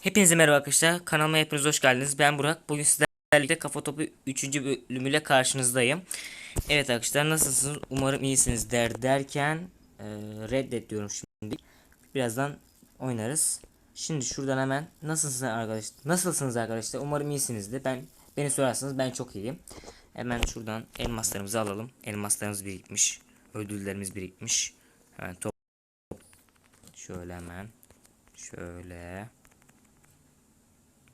Hepinize merhaba arkadaşlar. Kanalıma hepiniz hoş geldiniz. Ben Burak. Bugün sizlerle birlikte Kafa Topu 3. bölümüyle karşınızdayım. Evet arkadaşlar nasılsınız? Umarım iyisiniz der derken e, reddet şimdi. Birazdan oynarız. Şimdi şuradan hemen nasılsınız arkadaşlar? Nasılsınız arkadaşlar? Umarım iyisinizdir. Ben beni sorarsanız ben çok iyiyim. Hemen şuradan elmaslarımızı alalım. Elmaslarımız birikmiş. Ödüllerimiz birikmiş. Hemen top şöyle hemen şöyle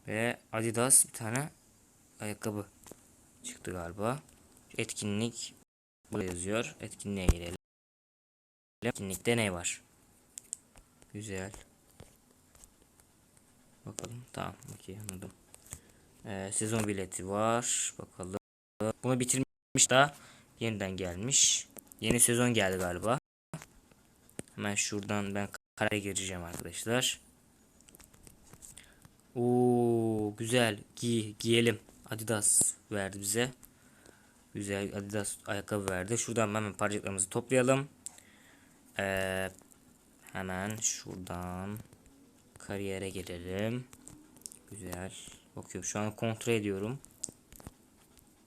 ve Adidas bir tane ayakkabı çıktı galiba. Etkinlik burada yazıyor. Etkinliğe girelim. Etkinlikte ne var? Güzel. Bakalım. Tamam. Okey anladım. Ee, sezon bileti var. Bakalım. Bunu bitirmiş daha yeniden gelmiş. Yeni sezon geldi galiba. Hemen şuradan ben karaya gireceğim arkadaşlar. Oo güzel. Giy, giyelim. Adidas verdi bize. Güzel Adidas ayakkabı verdi. Şuradan hemen parçalarımızı toplayalım. Ee, hemen şuradan kariyere gelelim. Güzel. Bakıyorum şu an kontrol ediyorum.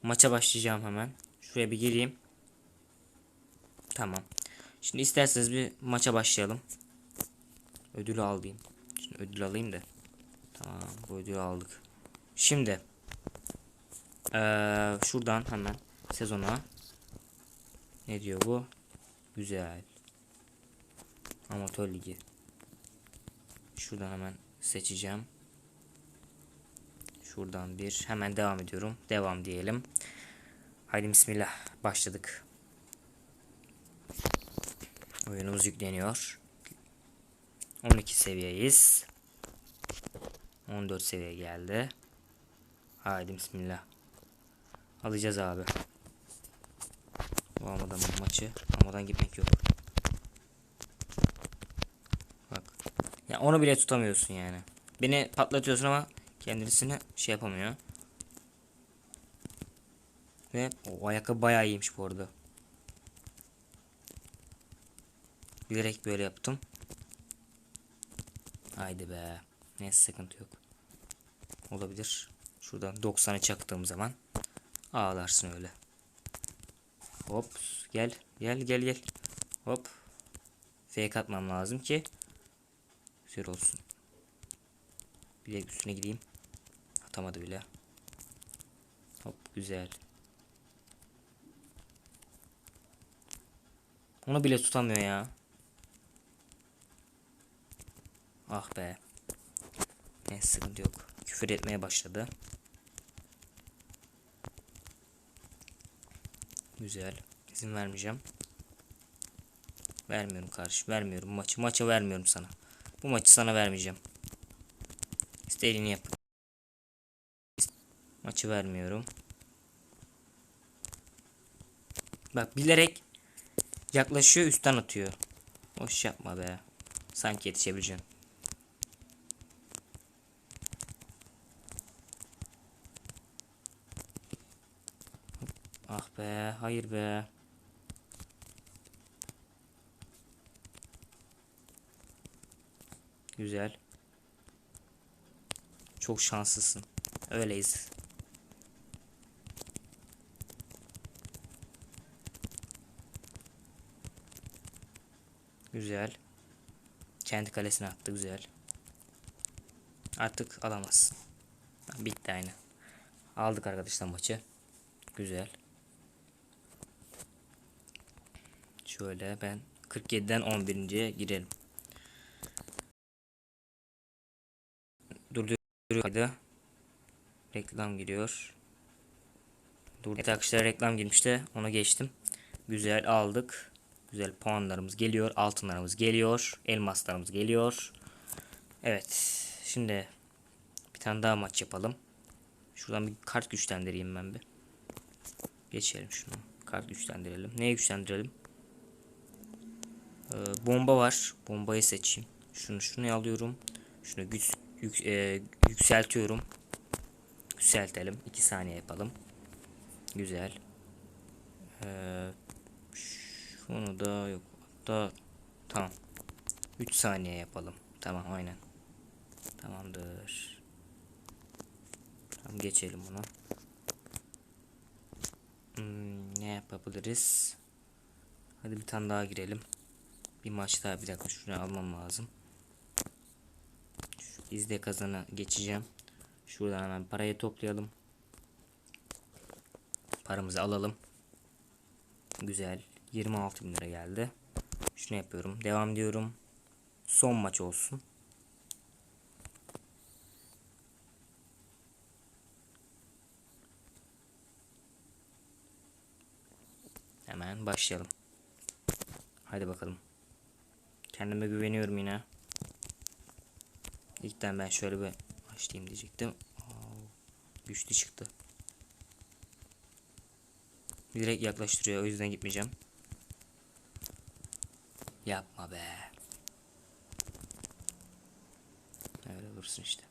Maça başlayacağım hemen. Şuraya bir gireyim. Tamam. Şimdi isterseniz bir maça başlayalım. Ödülü alayım. Şimdi ödül alayım da. Tamam bu ödülü aldık. Şimdi ee, şuradan hemen sezona ne diyor bu? Güzel. Amatör ligi. Şuradan hemen seçeceğim. Şuradan bir hemen devam ediyorum. Devam diyelim. Haydi bismillah başladık. Oyunumuz yükleniyor. 12 seviyeyiz. 14 seviye geldi. Haydi bismillah. Alacağız abi. Bu almadan maçı. Almadan gitmek yok. Bak. Ya onu bile tutamıyorsun yani. Beni patlatıyorsun ama kendisini şey yapamıyor. Ve o ayakkabı bayağı iyiymiş bu arada. Bilerek böyle yaptım. Haydi be. Neyse sıkıntı yok. Olabilir. Şuradan 90'ı çaktığım zaman ağlarsın öyle. Hop gel gel gel gel. Hop. Fake atmam lazım ki güzel olsun. Bir üstüne gideyim. Atamadı bile. Hop güzel. Onu bile tutamıyor ya. Ah be. Neyse sıkıntı yok. Küfür etmeye başladı. Güzel. İzin vermeyeceğim. Vermiyorum karşı. Vermiyorum maçı. Maça vermiyorum sana. Bu maçı sana vermeyeceğim. İstediğini yap. Maçı vermiyorum. Bak bilerek yaklaşıyor üstten atıyor. Hoş yapma be. Sanki yetişebileceğim. Ah be, hayır be. Güzel. Çok şanslısın. Öyleyiz. Güzel. Kendi kalesine attı güzel. Artık alamazsın. Bitti aynı. Aldık arkadaşlar maçı. Güzel. Şöyle ben 47'den 11.ye girelim. Durduruyor. Reklam giriyor. Dur. Evet arkadaşlar reklam girmişti. Ona geçtim. Güzel aldık. Güzel puanlarımız geliyor. Altınlarımız geliyor. Elmaslarımız geliyor. Evet. Şimdi bir tane daha maç yapalım. Şuradan bir kart güçlendireyim ben bir. Geçelim şunu. Kart güçlendirelim. Neye güçlendirelim? Ee, bomba var. Bombayı seçeyim. Şunu şunu alıyorum. Şunu güç yük, e, yükseltiyorum. Yükseltelim. 2 saniye yapalım. Güzel. Ee, şunu da yok. Hatta tamam. 3 saniye yapalım. Tamam aynen. Tamamdır. Tamam geçelim bunu. Hmm, ne yapabiliriz? Hadi bir tane daha girelim. Bir maç daha bir dakika şunu almam lazım. Şu izle kazana geçeceğim. Şuradan hemen parayı toplayalım. Paramızı alalım. Güzel. 26 bin lira geldi. Şunu yapıyorum. Devam diyorum. Son maç olsun. Hemen başlayalım. Hadi bakalım. Kendime güveniyorum yine. İlkten ben şöyle bir başlayayım diyecektim. Güçlü çıktı. Direkt yaklaştırıyor o yüzden gitmeyeceğim. Yapma be. Öyle olursun işte.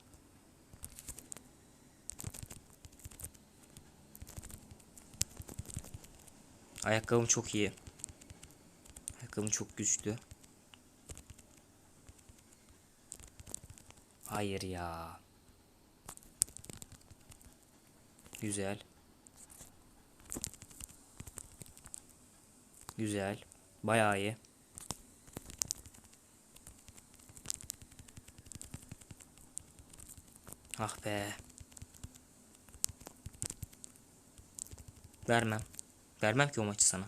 Ayakkabım çok iyi. Ayakkabım çok güçlü. Hayır ya. Güzel. Güzel. Bayağı iyi. Ah be. Vermem. Vermem ki o maçı sana.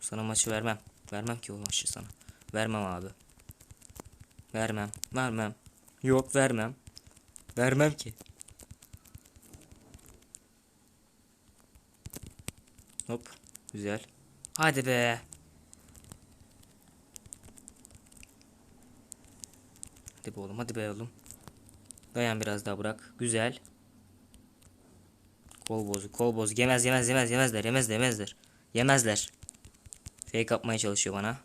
Sana maçı vermem. Vermem ki o maçı sana. Vermem abi. Vermem. Vermem. Yok vermem. Vermem ki. Hop. Güzel. Hadi be. Hadi be oğlum. Hadi be oğlum. Dayan biraz daha bırak. Güzel. Kol bozu. Kol bozu. Yemez yemez yemez yemezler. Yemezler yemezler. Yemezler. Fake yapmaya çalışıyor bana.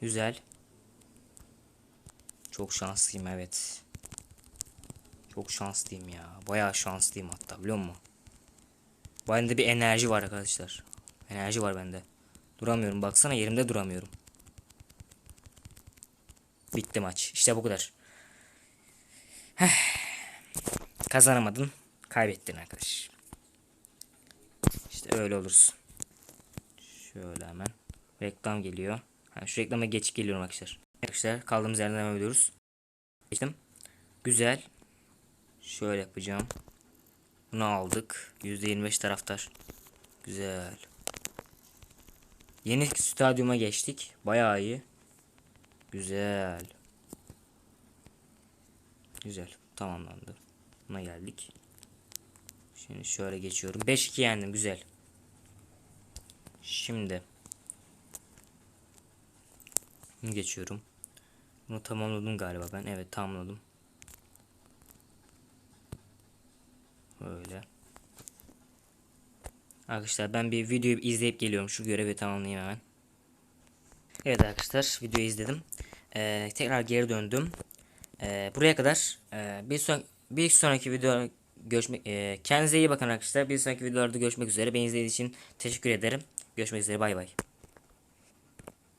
Güzel. Çok şanslıyım evet. Çok şanslıyım ya. Bayağı şanslıyım hatta biliyor musun? Bende bir enerji var arkadaşlar. Enerji var bende. Duramıyorum. Baksana yerimde duramıyorum. Bitti maç. İşte bu kadar. Heh. Kazanamadın. Kaybettin arkadaş. İşte öyle olursun. Şöyle hemen. Reklam geliyor. Ha, şu reklama geç geliyorum arkadaşlar. Arkadaşlar kaldığımız yerden devam ediyoruz. Geçtim. Güzel. Şöyle yapacağım. Bunu aldık. %25 taraftar. Güzel. Yeni stadyuma geçtik. Bayağı iyi. Güzel. Güzel. Tamamlandı. Buna geldik. Şimdi şöyle geçiyorum. 5-2 yendim. Güzel. Şimdi. Geçiyorum. Bunu tamamladım galiba ben. Evet tamamladım. Böyle. Arkadaşlar ben bir videoyu izleyip geliyorum. Şu görevi tamamlayayım hemen. Evet arkadaşlar videoyu izledim. Ee, tekrar geri döndüm. Ee, buraya kadar e, bir, son, bir sonraki video görüşmek e, kendinize iyi bakın arkadaşlar. Bir sonraki videolarda görüşmek üzere. Beni izlediğiniz için teşekkür ederim. Görüşmek üzere bay bay.